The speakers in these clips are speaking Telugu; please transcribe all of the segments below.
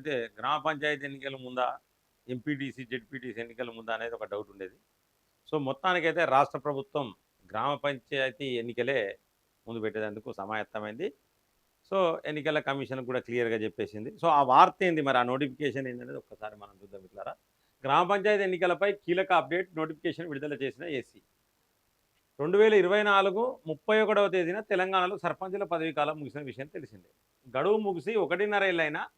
అయితే గ్రామ పంచాయతీ ఎన్నికల ముందా ఎంపీటీసీ జెడ్పీటీసీ ఎన్నికల ముందా అనేది ఒక డౌట్ ఉండేది. సో మొత్తానికైతే రాష్ట్ర ప్రభుత్వం గ్రామ పంచాయతీ ఎన్నికలే ముందు పెట్టేందుకు సమాయత్తమైంది. సో ఎన్నికల కమిషన్ కూడా క్లియర్గా చెప్పేసింది. సో ఆ వార్త ఏంది మరి? ఆ నోటిఫికేషన్ ఏంటనేది ఒక్కసారి మనం చూద్దాం ఇట్లారా గ్రామ పంచాయతీ ఎన్నికలపై కీలక అప్డేట్ నోటిఫికేషన్ విడుదల చేసిన ఏసీ. రెండు వేల ఇరవై నాలుగు ముప్పై ఒకటవ తేదీన తెలంగాణలో సర్పంచుల పదవీ కాలం ముగిసిన విషయం తెలిసిందే. గడువు ముగిసి ఒకటిన్నర ఏళ్ళైనా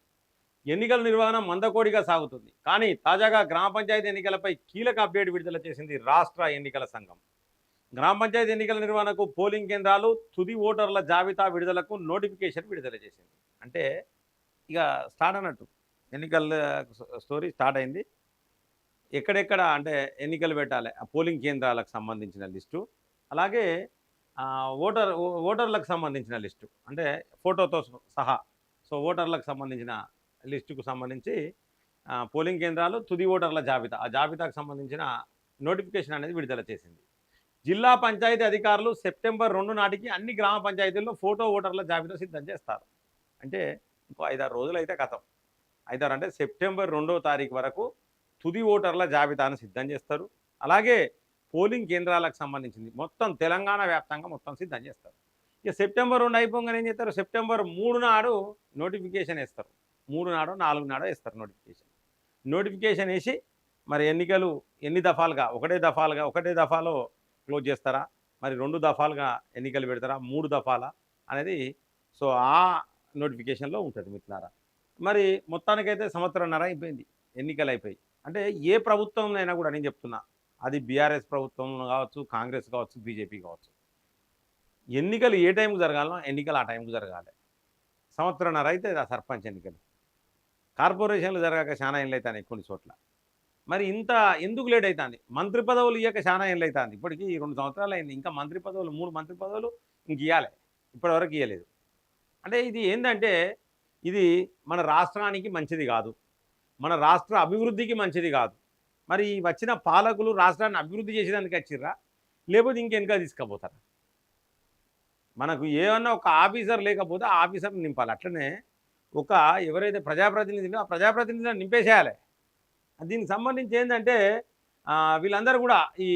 ఎన్నికల నిర్వహణ మందకోడిగా సాగుతుంది. కానీ తాజాగా గ్రామ పంచాయతీ ఎన్నికలపై కీలక అప్డేట్ విడుదల చేసింది రాష్ట్ర ఎన్నికల సంఘం. గ్రామ పంచాయతీ ఎన్నికల నిర్వహణకు పోలింగ్ కేంద్రాలు తుది ఓటర్ల జాబితా విడుదలకు నోటిఫికేషన్ విడుదల చేసింది. అంటే ఇక స్టార్ట్ అన్నట్టు. ఎన్నికల స్టోరీ స్టార్ట్ అయింది. ఎక్కడెక్కడ అంటే ఎన్నికలు పెట్టాలి ఆ పోలింగ్ కేంద్రాలకు సంబంధించిన లిస్టు అలాగే ఓటర్ ఓటర్లకు సంబంధించిన లిస్టు. అంటే ఫోటోతో సహా. సో ఓటర్లకు సంబంధించిన లిస్టుకు సంబంధించి పోలింగ్ కేంద్రాలు తుది ఓటర్ల జాబితా. ఆ జాబితాకు సంబంధించిన నోటిఫికేషన్ అనేది విడుదల చేసింది. జిల్లా పంచాయతీ అధికారులు సెప్టెంబర్ రెండు నాటికి అన్ని గ్రామ పంచాయతీల్లో ఫోటో ఓటర్ల జాబితా సిద్ధం చేస్తారు. అంటే ఇంకో ఐదారు రోజులు అయితే కథం ఐదారు అంటే సెప్టెంబర్ రెండో తారీఖు వరకు తుది ఓటర్ల జాబితాను సిద్ధం చేస్తారు. అలాగే పోలింగ్ కేంద్రాలకు సంబంధించింది. మొత్తం తెలంగాణ వ్యాప్తంగా మొత్తం సిద్ధం చేస్తారు. ఇక సెప్టెంబర్ రెండు అయిపోగానే ఏం చేస్తారు? సెప్టెంబర్ మూడు నాడు నోటిఫికేషన్ ఇస్తారు మూడు నాడో నాలుగు నాడో ఇస్తారు నోటిఫికేషన్ నోటిఫికేషన్ వేసి మరి ఎన్నికలు ఎన్ని దఫాలుగా ఒకటే దఫాలుగా ఒకటే దఫాలో క్లోజ్ చేస్తారా? మరి రెండు దఫాలుగా ఎన్నికలు పెడతారా? మూడు దఫాలా? అనేది సో ఆ నోటిఫికేషన్లో ఉంటుంది మిత్రులారా. మరి మొత్తానికైతే సంవత్సరంన్నర అయిపోయింది ఎన్నికలు అయిపోయి. అంటే ఏ ప్రభుత్వంలో అయినా కూడా నేను చెప్తున్నా అది బీఆర్ఎస్ ప్రభుత్వం కావచ్చు కాంగ్రెస్ కావచ్చు బీజేపీ కావచ్చు. ఎన్నికలు ఏ టైంకు జరగాలో ఎన్నికలు ఆ టైంకు జరగాలి. సంవత్సరంన్నర అయితే సర్పంచ్ ఎన్నికలు. కార్పొరేషన్లు జరగాక చాలా ఏళ్ళు అవుతాయి కొన్ని చోట్ల. మరి ఇంత ఎందుకు లేట్ అవుతుంది మంత్రి పదవులు ఇయ్యక చాలా ఏళ్ళు అవుతుంది ఇప్పటికీ రెండు సంవత్సరాలు అయింది ఇంకా మంత్రి పదవులు మూడు మంత్రి పదవులు ఇంక ఇవ్వాలి ఇప్పటివరకు ఇవ్వలేదు అంటే ఇది ఏంటంటే ఇది మన రాష్ట్రానికి మంచిది కాదు. మన రాష్ట్ర అభివృద్ధికి మంచిది కాదు. మరి వచ్చిన పాలకులు రాష్ట్రాన్ని అభివృద్ధి చేసేదానికి వచ్చిర్రా? లేకపోతే ఇంకెనక తీసుకుపోతారా? మనకు ఏమన్నా ఒక ఆఫీసర్ లేకపోతే ఆ ఆఫీసర్ నింపాలి. అట్లనే ఒక ఎవరైతే ప్రజాప్రతినిధులు ఆ ప్రజాప్రతినిధులను నింపేసేయాలి. దీనికి సంబంధించి ఏంటంటే వీళ్ళందరూ కూడా ఈ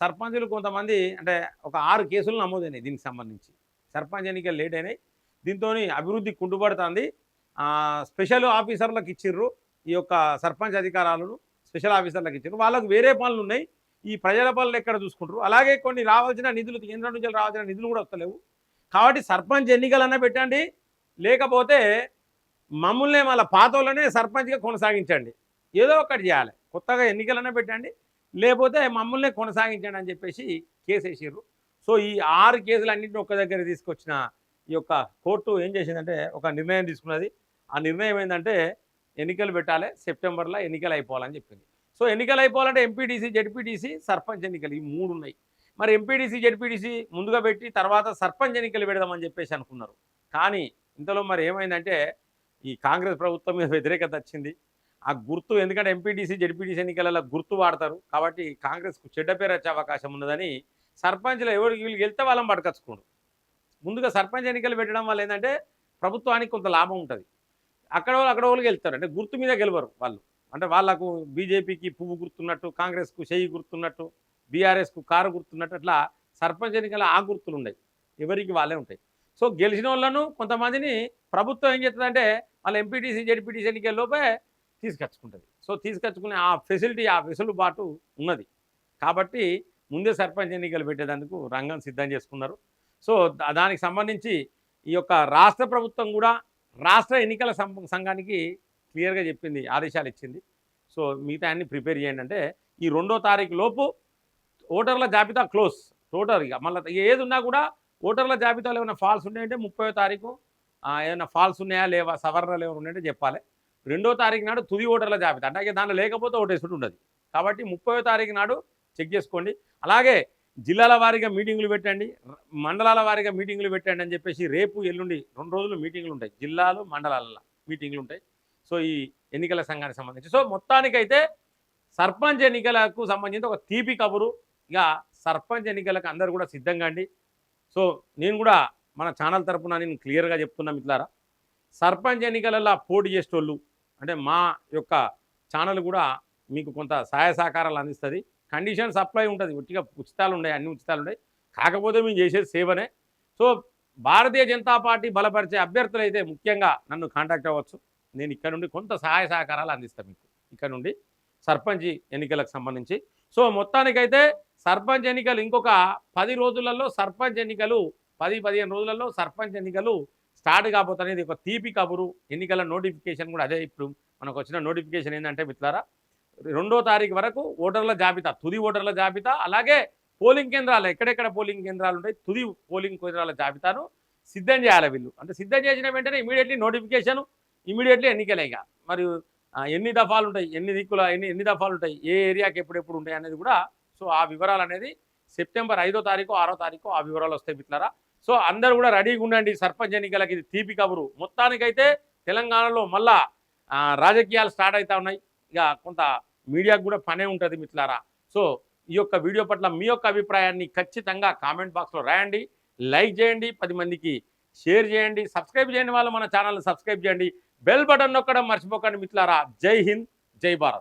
సర్పంచులు కొంతమంది అంటే ఒక ఆరు కేసులు నమోదైనాయి దీనికి సంబంధించి. సర్పంచ్ ఎన్నికలు లేట్ అయినాయి. దీంతో అభివృద్ధి కుంటుపడుతుంది. స్పెషల్ ఆఫీసర్లకు ఇచ్చిర్రు ఈ యొక్క సర్పంచ్ అధికారాలను స్పెషల్ ఆఫీసర్లకు ఇచ్చారు వాళ్ళకు వేరే పనులు ఉన్నాయి. ఈ ప్రజల పనులు ఎక్కడ చూసుకుంటారు? అలాగే కొన్ని రావాల్సిన నిధులు కేంద్రం నుంచి రావాల్సిన నిధులు కూడా వస్తలేవు. కాబట్టి సర్పంచ్ ఎన్నికలన్నా పెట్టండి. లేకపోతే మమ్మల్ని మళ్ళీ పాతోళ్ళనే సర్పంచ్గా కొనసాగించండి. ఏదో ఒకటి చేయాలి. కొత్తగా ఎన్నికలనే పెట్టండి. లేకపోతే మమ్మల్ని కొనసాగించండి అని చెప్పేసి కేసు వేసారు సో ఈ ఆరు కేసులన్నింటినీ ఒక్క దగ్గర తీసుకొచ్చిన ఈ యొక్క కోర్టు ఏం చేసిందంటే ఒక నిర్ణయం తీసుకున్నది. ఆ నిర్ణయం ఏంటంటే ఎన్నికలు పెట్టాలి సెప్టెంబర్లో ఎన్నికలు అయిపోవాలని చెప్పింది. సో ఎన్నికలు అయిపోవాలంటే ఎంపీటీసీ జడ్పీటీసీ సర్పంచ్ ఎన్నికలు ఈ మూడు ఉన్నాయి. మరి ఎంపీటీసీ జడ్పీటీసీ ముందుగా పెట్టి తర్వాత సర్పంచ్ ఎన్నికలు పెడదామని చెప్పేసి అనుకున్నారు. కానీ ఇంతలో మరి ఏమైందంటే ఈ కాంగ్రెస్ ప్రభుత్వం మీద వ్యతిరేకత వచ్చింది. ఆ గుర్తు ఎందుకంటే ఎంపీటీసీ జడ్పీటీసీ ఎన్నికలలో గుర్తు వాడతారు. కాబట్టి కాంగ్రెస్కు చెడ్డ పేరు వచ్చే అవకాశం ఉన్నదని సర్పంచ్లో ఎవరికి వీళ్ళు వెళ్తే వాళ్ళని పట్టుకొచ్చుకోండు. ముందుగా సర్పంచ్ ఎన్నికలు పెట్టడం వల్ల ఏంటంటే ప్రభుత్వానికి కొంత లాభం ఉంటుంది. అక్కడ వాళ్ళు అక్కడ వాళ్ళకి వెళ్తారు అంటే గుర్తు మీద గెలవరు వాళ్ళు. అంటే వాళ్ళకు బీజేపీకి పువ్వు గుర్తున్నట్టు కాంగ్రెస్కు చెయ్యి గుర్తున్నట్టు బీఆర్ఎస్కు కారు గుర్తున్నట్టు అట్లా సర్పంచ్ ఎన్నికల ఆ గుర్తులు ఉన్నాయి ఎవరికి వాళ్ళే ఉంటాయి. సో గెలిచిన వాళ్ళను కొంతమందిని ప్రభుత్వం ఏం చేస్తుందంటే వాళ్ళ ఎంపీటీసీ జడ్పీటీసీ ఎన్నికల లోపే తీసుకొచ్చుకుంటుంది. సో తీసుకొచ్చుకునే ఆ ఫెసిలిటీ ఆ వెసులుబాటు ఉన్నది. కాబట్టి ముందే సర్పంచ్ ఎన్నికలు పెట్టేందుకు రంగం సిద్ధం చేసుకున్నారు. సో దానికి సంబంధించి ఈ యొక్క రాష్ట్ర ప్రభుత్వం కూడా రాష్ట్ర ఎన్నికల సం- సంఘానికి క్లియర్గా చెప్పింది ఆదేశాలు ఇచ్చింది. సో మిగతా అన్ని ప్రిపేర్ చేయండి అంటే ఈ రెండో తారీఖు లోపు ఓటర్ల జాబితా క్లోజ్. టోటల్ ఇక మళ్ళీ ఏది ఉన్నా కూడా ఓటర్ల జాబితాలో ఏమైనా ఫాల్స్ ఉన్నాయంటే ముప్పై తారీఖు ఏమైనా ఫాల్స్ ఉన్నాయా లేవా సవరణలు ఏమైనా ఉన్నాయంటే చెప్పాలి. రెండో తారీఖు నాడు తుది ఓటర్ల జాబితా. అంటే దాంట్లో లేకపోతే ఓటేసుడు ఉండదు. కాబట్టి ముప్పై తారీఖు నాడు చెక్ చేసుకోండి. అలాగే జిల్లాల వారీగా మీటింగులు పెట్టండి. మండలాల వారీగా మీటింగులు పెట్టండి అని చెప్పేసి రేపు ఎల్లుండి రెండు రోజులు మీటింగులు ఉంటాయి. జిల్లాలు మండలాల మీటింగులు ఉంటాయి. సో ఈ ఎన్నికల సంఘానికి సంబంధించి. సో మొత్తానికైతే సర్పంచ్ ఎన్నికలకు సంబంధించి ఒక తీపి కబురు. ఇక సర్పంచ్ ఎన్నికలకు అందరు కూడా సిద్ధంగా అండి. సో నేను కూడా మన ఛానల్ తరపున నేను క్లియర్గా చెప్తున్నా మిత్రులారా సర్పంచ్ ఎన్నికలలో పోటీ చేసేటోళ్ళు అంటే మా యొక్క ఛానల్ కూడా మీకు కొంత సహాయ సహకారాలు అందిస్తుంది. కండిషన్ సప్లై ఉంటుంది. ఉట్టిగా ఉచితాలు ఉన్నాయి అన్ని ఉచితాలు ఉన్నాయి. కాకపోతే మేము చేసేది సేవనే. సో భారతీయ జనతా పార్టీ బలపరిచే అభ్యర్థులు అయితే ముఖ్యంగా నన్ను కాంటాక్ట్ అవ్వచ్చు. నేను ఇక్కడ నుండి కొంత సహాయ సహకారాలు అందిస్తాను మీకు. ఇక్కడ నుండి సర్పంచ్ ఎన్నికలకు సంబంధించి. సో మొత్తానికైతే సర్పంచ్ ఎన్నికలు ఇంకొక పది రోజులలో సర్పంచ్ ఎన్నికలు పది పదిహేను రోజులలో సర్పంచ్ ఎన్నికలు స్టార్ట్ కాబోతున్నది ఒక తీపి కబురు. ఎన్నికల నోటిఫికేషన్ కూడా అదే ఇప్పుడు మనకు వచ్చిన నోటిఫికేషన్ ఏంటంటే మిత్రులారా రెండో తారీఖు వరకు ఓటర్ల జాబితా తుది ఓటర్ల జాబితా అలాగే పోలింగ్ కేంద్రాలు ఎక్కడెక్కడ పోలింగ్ కేంద్రాలు ఉంటాయి తుది పోలింగ్ కేంద్రాల జాబితాను సిద్ధం చేయాలి వీళ్ళు. అంటే సిద్ధం చేసిన వెంటనే ఇమీడియట్లీ నోటిఫికేషన్ ఇమీడియట్లీ ఎన్నికలే ఇక. మరియు ఎన్ని దఫాలు ఉంటాయి ఎన్ని దిక్కుల ఎన్ని ఎన్ని దఫాలు ఉంటాయి ఏ ఏరియాకి ఎప్పుడెప్పుడు ఉంటాయి అనేది కూడా సో ఆ వివరాలు అనేది సెప్టెంబర్ ఐదో తారీఖు ఆరో తారీఖు ఆ వివరాలు వస్తాయి మిత్రులారా. సో అందరూ కూడా రెడీగా ఉండండి. సర్పంచ్ ఎన్నికలకి ఇది తీపి కబురు. మొత్తానికైతే తెలంగాణలో మళ్ళా రాజకీయాలు స్టార్ట్ అవుతా ఉన్నాయి. ఇక కొంత మీడియాకు కూడా పనే ఉంటుంది మిత్రులారా. సో ఈ యొక్క వీడియో పట్ల మీ యొక్క అభిప్రాయాన్ని ఖచ్చితంగా కామెంట్ బాక్స్లో రాయండి. లైక్ చేయండి పది మందికి షేర్ చేయండి. సబ్స్క్రైబ్ చేయని వాళ్ళు మన ఛానల్ని సబ్స్క్రైబ్ చేయండి. బెల్ బటన్ నొక్కడం మర్చిపోకండి మిత్రులారా. జై హింద్ జై భారత్.